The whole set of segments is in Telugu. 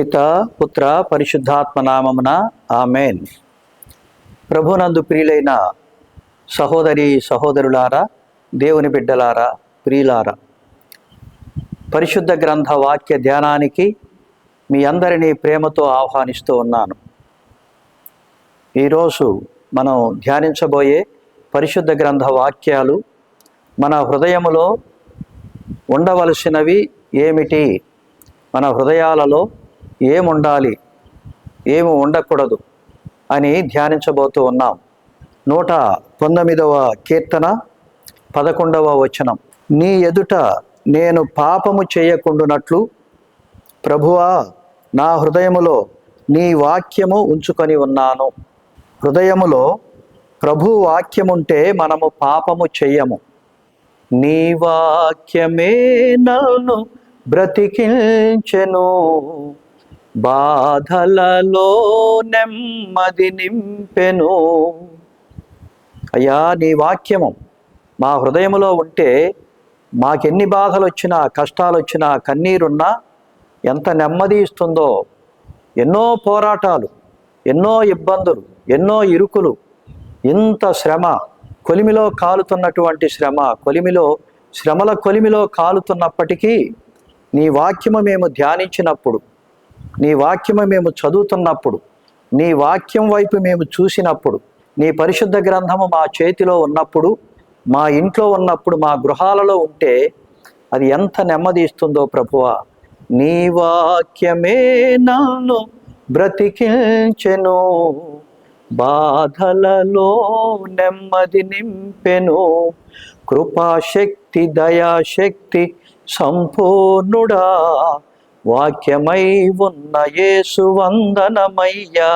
పిత పుత్ర పరిశుద్ధాత్మ నామమున ఆమెన్. ప్రభునందు ప్రియులైన సహోదరి సహోదరులారా దేవుని బిడ్డలారా ప్రియులారా పరిశుద్ధ గ్రంథ వాక్య ధ్యానానికి మీ అందరినీ ప్రేమతో ఆహ్వానిస్తూ ఉన్నాను. ఈరోజు మనం ధ్యానించబోయే పరిశుద్ధ గ్రంథ వాక్యాలు మన హృదయములో ఉండవలసినవి ఏమిటి? మన హృదయాలలో ఏముండాలి? ఏమి ఉండకూడదు అని ధ్యానించబోతూ ఉన్నాం. నూట పంతొమ్మిదవ కీర్తన పదకొండవ వచనం. నీ ఎదుట నేను పాపము చేయకుండునట్లు ప్రభువా నా హృదయములో నీ వాక్యము ఉంచుకొని ఉన్నాను. హృదయములో ప్రభు వాక్యముంటే మనము పాపము చెయ్యము. నీ వాక్యమే నన్ను బ్రతికించెను. బాధలలో నెమ్మది నింపెను. అయ్యా నీ వాక్యము మా హృదయములో ఉంటే మాకెన్ని బాధలు వచ్చినా కష్టాలు వచ్చినా కన్నీరున్నా ఎంత నెమ్మది ఇస్తుందో. ఎన్నో పోరాటాలు ఎన్నో ఇబ్బందులు ఎన్నో ఇరుకులు ఇంత శ్రమ కొలిమిలో కాలుతున్నటువంటి శ్రమ కొలిమిలో శ్రమల కొలిమిలో కాలుతున్నప్పటికీ నీ వాక్యము మేము ధ్యానించినప్పుడు నీ వాక్యము మేము చదువుతున్నప్పుడు నీ వాక్యం వైపు మేము చూసినప్పుడు నీ పరిశుద్ధ గ్రంథము మా చేతిలో ఉన్నప్పుడు మా ఇంట్లో ఉన్నప్పుడు మా గృహాలలో ఉంటే అది ఎంత నెమ్మది ఇస్తుందో ప్రభువా. నీ వాక్యమే నన్ను బ్రతికించెను బాధలలో నెమ్మది నింపెను. కృపాశక్తి దయాశక్తి సంపూర్ణుడా. వాక్యమై ఉన్న యేసు వందనమయ్యా.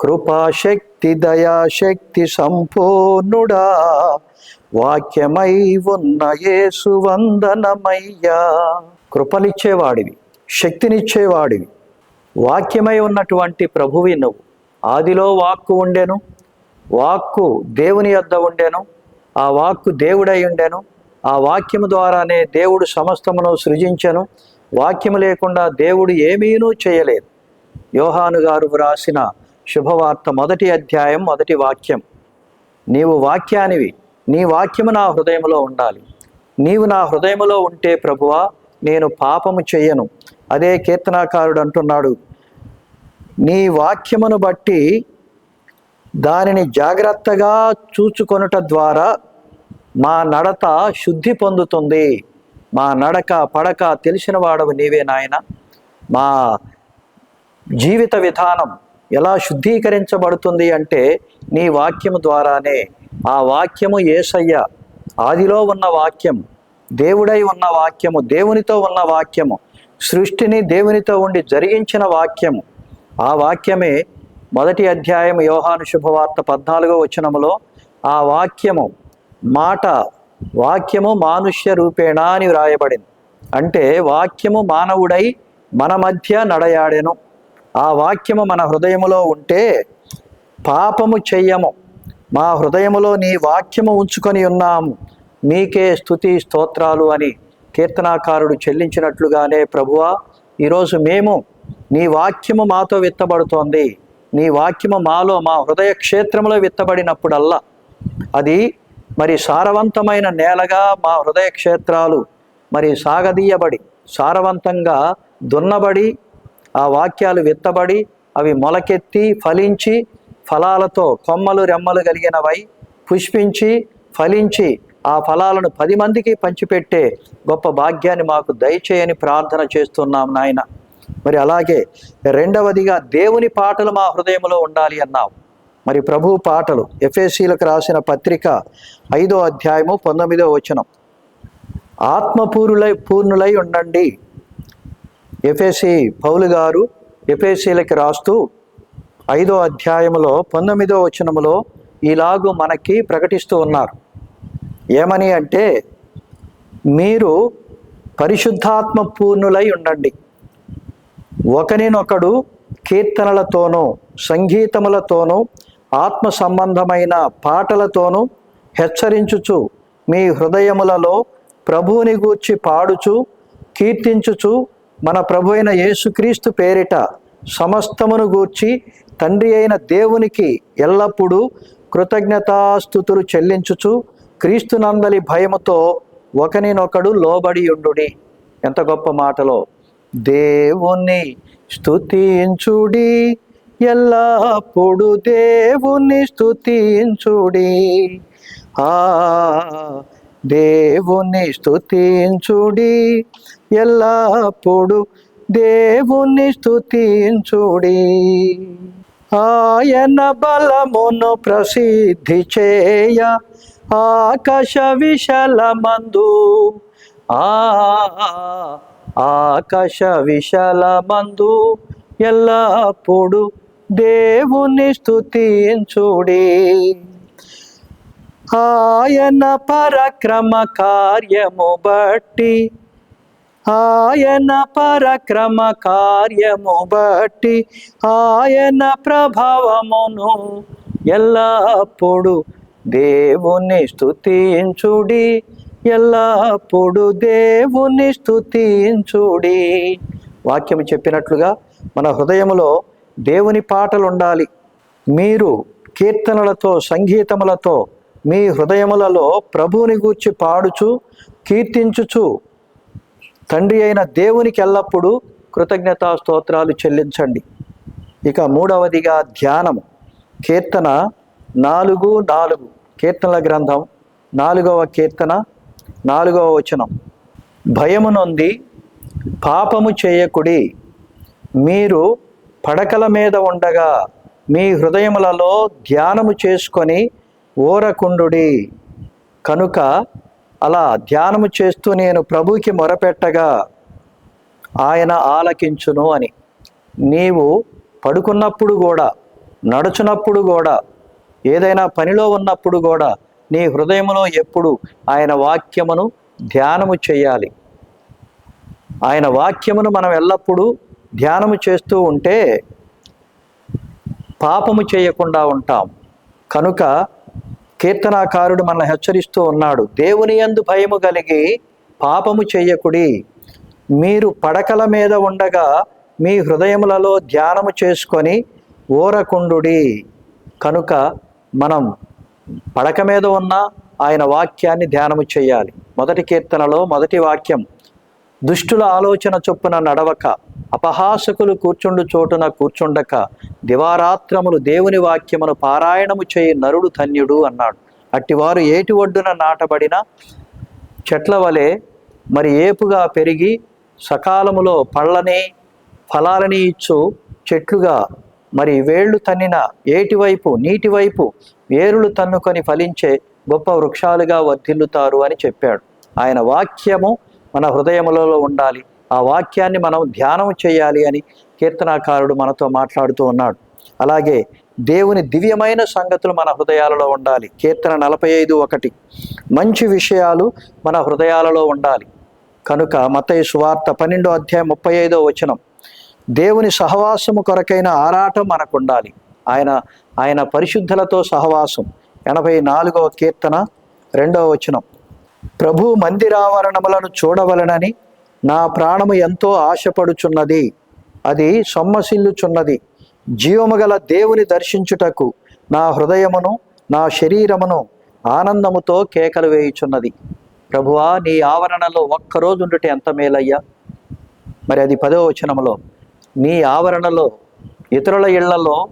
కృపాశక్తి దయాశక్తి సంపూర్ణుడా. వాక్యమై ఉన్న యేసు వందనమయ్యా. కృపనిచ్చేవాడివి శక్తినిచ్చేవాడివి. వాక్యమై ఉన్నటువంటి ప్రభువి నువ్వు. ఆదిలో వాక్కు ఉండెను వాక్కు దేవుని యొద్ద ఉండెను ఆ వాక్కు దేవుడై ఉండెను ఆ వాక్యము ద్వారానే దేవుడు సమస్తమును సృజించెను వాక్యము లేకుండా దేవుడు ఏమీనూ చేయలేదు. యోహాను గారు వ్రాసిన శుభవార్త మొదటి అధ్యాయం మొదటి వాక్యం. నీవు వాక్యానివి నీ వాక్యము నా హృదయంలో ఉండాలి. నీవు నా హృదయములో ఉంటే ప్రభువా నేను పాపము చెయ్యను అదే కీర్తనాకారుడు అంటున్నాడు నీ వాక్యమును బట్టి దానిని జాగ్రత్తగా చూచుకొనుట ద్వారా మా నడత శుద్ధి పొందుతుంది. మా నడక పడక తెలిసిన వాడవు నీవే నాయన. మా జీవిత విధానం ఎలా శుద్ధీకరించబడుతుంది అంటే నీ వాక్యము ద్వారానే. ఆ వాక్యము ఏసయ్య ఆదిలో ఉన్న వాక్యం దేవుడై ఉన్న వాక్యము దేవునితో ఉన్న వాక్యము సృష్టిని దేవునితో ఉండి జరిగించిన వాక్యము. ఆ వాక్యమే మొదటి అధ్యాయం యోహాను శుభవార్త పద్నాలుగో వచనములో ఆ వాక్యము మాట వాక్యము మానుష్య రూపేణ అని వ్రాయబడింది. అంటే వాక్యము మానవుడై మన మధ్య నడయాడెను. ఆ వాక్యము మన హృదయములో ఉంటే పాపము చెయ్యము. మా హృదయములో నీ వాక్యము ఉంచుకొని ఉన్నాము. మీకే స్థుతి స్తోత్రాలు అని కీర్తనాకారుడు చెల్లించినట్లుగానే ప్రభువా ఈరోజు మేము నీ వాక్యము మాతో విత్తబడుతోంది. నీ వాక్యము మాలో మా హృదయ క్షేత్రంలో విత్తబడినప్పుడల్లా అది మరి సారవంతమైన నేలగా మా హృదయ క్షేత్రాలు మరి సాగదీయబడి సారవంతంగా దున్నబడి ఆ వాక్యాలు విత్తబడి అవి మొలకెత్తి ఫలించి ఫలాలతో కొమ్మలు రెమ్మలు కలిగినవై పుష్పించి ఫలించి ఆ ఫలాలను పది మందికి పంచిపెట్టే గొప్ప భాగ్యాన్ని మాకు దయచేయని ప్రార్థన చేస్తున్నాం నాయన. మరి అలాగే రెండవదిగా దేవుని పాటలు మా హృదయంలో ఉండాలి అన్నావు. మరి ప్రభు పాటలు ఎఫ్ఎస్సీలకు రాసిన పత్రిక ఐదో అధ్యాయము పంతొమ్మిదో వచనం. ఆత్మపూర్ణులై పూర్ణులై ఉండండి. ఎఫ్ఎసి పౌలు గారు ఎఫ్ఎస్సీలకి రాస్తూ ఐదో అధ్యాయములో పంతొమ్మిదో వచనములో ఇలాగు మనకి ప్రకటిస్తూ ఉన్నారు. ఏమని అంటే మీరు పరిశుద్ధాత్మ పూర్ణులై ఉండండి. ఒకరినొకడు కీర్తనలతోనూ సంగీతములతోనూ ఆత్మ సంబంధమైన పాటలతోనూ హెచ్చరించుచు మీ హృదయములలో ప్రభువుని గూర్చి పాడుచు కీర్తించుచు మన ప్రభు అయిన యేసుక్రీస్తు పేరిట సమస్తమును గూర్చి తండ్రి అయిన దేవునికి ఎల్లప్పుడూ కృతజ్ఞతాస్థుతులు చెల్లించుచు క్రీస్తునందలి భయముతో ఒకనినొకడు లోబడి ఉండుడి. ఎంత గొప్ప మాటలో. దేవుని స్తుతించుడి. ఎల్లప్పుడు దేవుని స్థుతించుడి ఆ దేవుని స్థుతించుడి ఎల్లప్పుడు దేవుని స్థుతించుడి ఆయన బలమును ప్రసిద్ధి చేయ ఆకాశ విశలమందు. ఆ ఆకాశ విశలమందు ఎల్లప్పుడు దేవుని స్థుతించుడి ఆయన పరక్రమ కార్యము బట్టి ఆయన పరక్రమ కార్యము బట్టి ఆయన ప్రభావమును ఎల్లప్పుడు దేవుని స్థుతించుడి ఎల్లప్పుడు దేవుని స్థుతించుడి వాక్యం చెప్పినట్లుగా మన హృదయములో దేవుని పాటలు ఉండాలి మీరు కీర్తనలతో సంగీతములతో మీ హృదయములలో ప్రభువుని గూర్చి పాడుచు కీర్తించుచు తండ్రి అయిన దేవునికి ఎల్లప్పుడూ కృతజ్ఞతా స్తోత్రాలు చెల్లించండి. ఇక మూడవదిగా ధ్యానము. కీర్తన నాలుగు నాలుగు. కీర్తనల గ్రంథం నాలుగవ కీర్తన నాలుగవ వచనం. భయము నొంది పాపము చేయకుడి. మీరు పడకల మీద ఉండగా మీ హృదయములలో ధ్యానము చేసుకొని ఓరకుండుడి. కనుక అలా ధ్యానము చేస్తూ నేను ప్రభుకి మొరపెట్టగా ఆయన ఆలకించును అని. నీవు పడుకున్నప్పుడు కూడా నడుచున్నప్పుడు కూడా ఏదైనా పనిలో ఉన్నప్పుడు కూడా నీ హృదయంలో ఎప్పుడు ఆయన వాక్యమును ధ్యానము చేయాలి. ఆయన వాక్యమును మనం ఎల్లప్పుడూ ధ్యానము చేస్తూ ఉంటే పాపము చేయకుండా ఉంటాం. కనుక కీర్తనాకారుడు మనల్ని హెచ్చరిస్తూ ఉన్నాడు దేవుని యందు భయము కలిగి పాపము చేయకుడి. మీరు పడకల మీద ఉండగా మీ హృదయములలో ధ్యానము చేసుకొని ఓరకుండుడి కనుక మనం పడక మీద ఉన్న ఆయన వాక్యాన్ని ధ్యానము చేయాలి. మొదటి కీర్తనలో మొదటి వాక్యం దుష్టుల ఆలోచన చొప్పున నడవక అపహాసకులు కూర్చుండు చోటున కూర్చుండక దివారాత్రములు దేవుని వాక్యమును పారాయణము చేయి నరుడు ధన్యుడు అన్నాడు. అట్టివారు ఏటి ఒడ్డున నాటబడిన చెట్ల వలె మరి ఏపుగా పెరిగి సకాలములో పళ్ళని ఫలాలని ఇచ్చు చెట్లుగా మరి వేళ్ళు తన్నిన ఏటివైపు నీటివైపు వేరులు తన్నుకొని ఫలించే గొప్ప వృక్షాలుగా వర్ధిల్లుతారు అని చెప్పాడు. ఆయన వాక్యము మన హృదయములలో ఉండాలి. ఆ వాక్యాన్ని మనం ధ్యానం చేయాలి అని కీర్తనాకారుడు మనతో మాట్లాడుతూ ఉన్నాడు. అలాగే దేవుని దివ్యమైన సంగతులు మన హృదయాలలో ఉండాలి. కీర్తన నలభై ఐదు ఒకటి. మంచి విషయాలు మన హృదయాలలో ఉండాలి. కనుక మతయ సువార్త పన్నెండో అధ్యాయం ముప్పై ఐదో వచనం. దేవుని సహవాసము కొరకైన ఆరాటం మనకు ఉండాలి ఆయన ఆయన పరిశుద్ధులతో సహవాసం. ఎనభై నాలుగవ కీర్తన రెండవ వచనం. ప్రభు మందిరావరణములను చూడవలనని నా ప్రాణము ఎంతో ఆశపడుచున్నది. అది సొమ్మసిల్లుచున్నది. జీవముగల దేవుని దర్శించుటకు నా హృదయమును నా శరీరమును ఆనందముతో కేకలు వేయుచున్నది. ప్రభువా నీ ఆవరణలో ఒక్కరోజు ఉండుట ఎంత మేలయ్యా? మరి అది పదో వచనంలో నీ ఆవరణలో ఇతరుల ఇళ్ళలో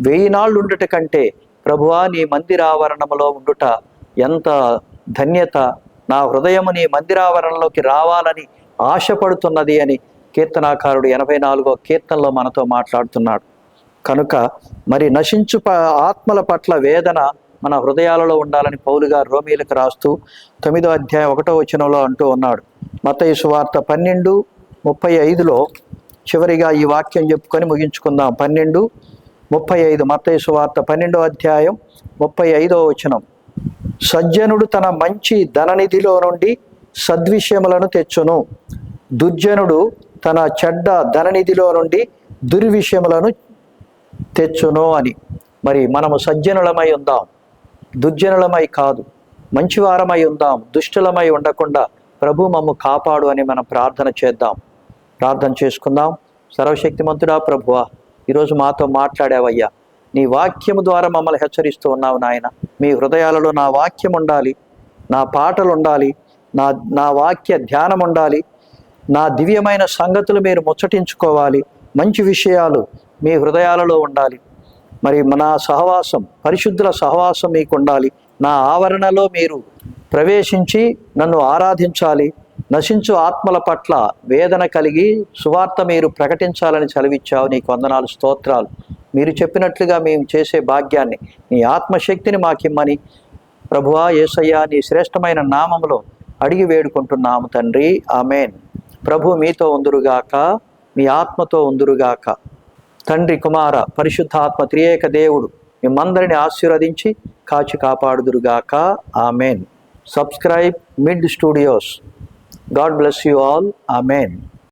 వెయ్యి నాళ్ళు ఉండుట కంటే ప్రభువా నీ మందిరావరణములో ఉండుట ఎంత ధన్యత నా హృదయము నీ మందిరావరణలోకి రావాలని ఆశపడుతున్నది అని కీర్తనాకారుడు ఎనభై నాలుగో కీర్తనలో మనతో మాట్లాడుతున్నాడు. కనుక మరి నశించు ప ఆత్మల పట్ల వేదన మన హృదయాలలో ఉండాలని పౌలుగా రోమీలకు రాస్తూ తొమ్మిదో అధ్యాయం ఒకటో వచనంలో అంటూ ఉన్నాడు. మతయి సువార్త పన్నెండు ముప్పై ఐదులో చివరిగా ఈ వాక్యం చెప్పుకొని ముగించుకుందాం. పన్నెండు ముప్పై ఐదు మత్తయి సువార్త పన్నెండో అధ్యాయం ముప్పై ఐదో వచనం. సజ్జనుడు తన మంచి ధననిధిలో నుండి సద్విషయములను తెచ్చును. దుర్జనుడు తన చెడ్డ ధననిధిలో నుండి దుర్విషయములను తెచ్చును అని. మరి మనము సజ్జనులమై ఉందాం. దుర్జనులమై కాదు మంచివారమై ఉందాం. దుష్టులమై ఉండకుండా ప్రభు మమ్ము కాపాడు అని మనం ప్రార్థన చేద్దాం. ప్రార్థన చేసుకుందాం. సర్వశక్తిమంతుడా ప్రభువా ఈరోజు మాతో మాట్లాడావయ్యా. నీ వాక్యము ద్వారా మమ్మల్ని హెచ్చరిస్తూ ఉన్నావు నాయన. మీ హృదయాలలో నా వాక్యం ఉండాలి నా పాటలు ఉండాలి నా నా వాక్య ధ్యానం ఉండాలి నా దివ్యమైన సంగతులు మీరు ముచ్చటించుకోవాలి మంచి విషయాలు మీ హృదయాలలో ఉండాలి. మరి నా సహవాసం పరిశుద్ధుల సహవాసం మీకు ఉండాలి నా ఆవరణలో మీరు ప్రవేశించి నన్ను ఆరాధించాలి. నశించు ఆత్మల పట్ల వేదన కలిగి సువార్త మీరు ప్రకటించాలని చదివిచ్చావు నీకు వందనాలు స్తోత్రాలు. మీరు చెప్పినట్లుగా మేము చేసే భాగ్యాన్ని నీ ఆత్మశక్తిని మాకిమ్మని ప్రభువా యేసయ్య నీ శ్రేష్టమైన నామములో అడిగి వేడుకుంటున్నాము తండ్రి. ఆమెన్. ప్రభు మీతో ఉందురుగాక మీ ఆత్మతో ఉందురుగాక. తండ్రి కుమార పరిశుద్ధాత్మ త్రియేక దేవుడు మిమ్మందరిని ఆశీర్వదించి కాచి కాపాడుదురుగాక. Amen. Subscribe mid studios. God bless you all. Amen.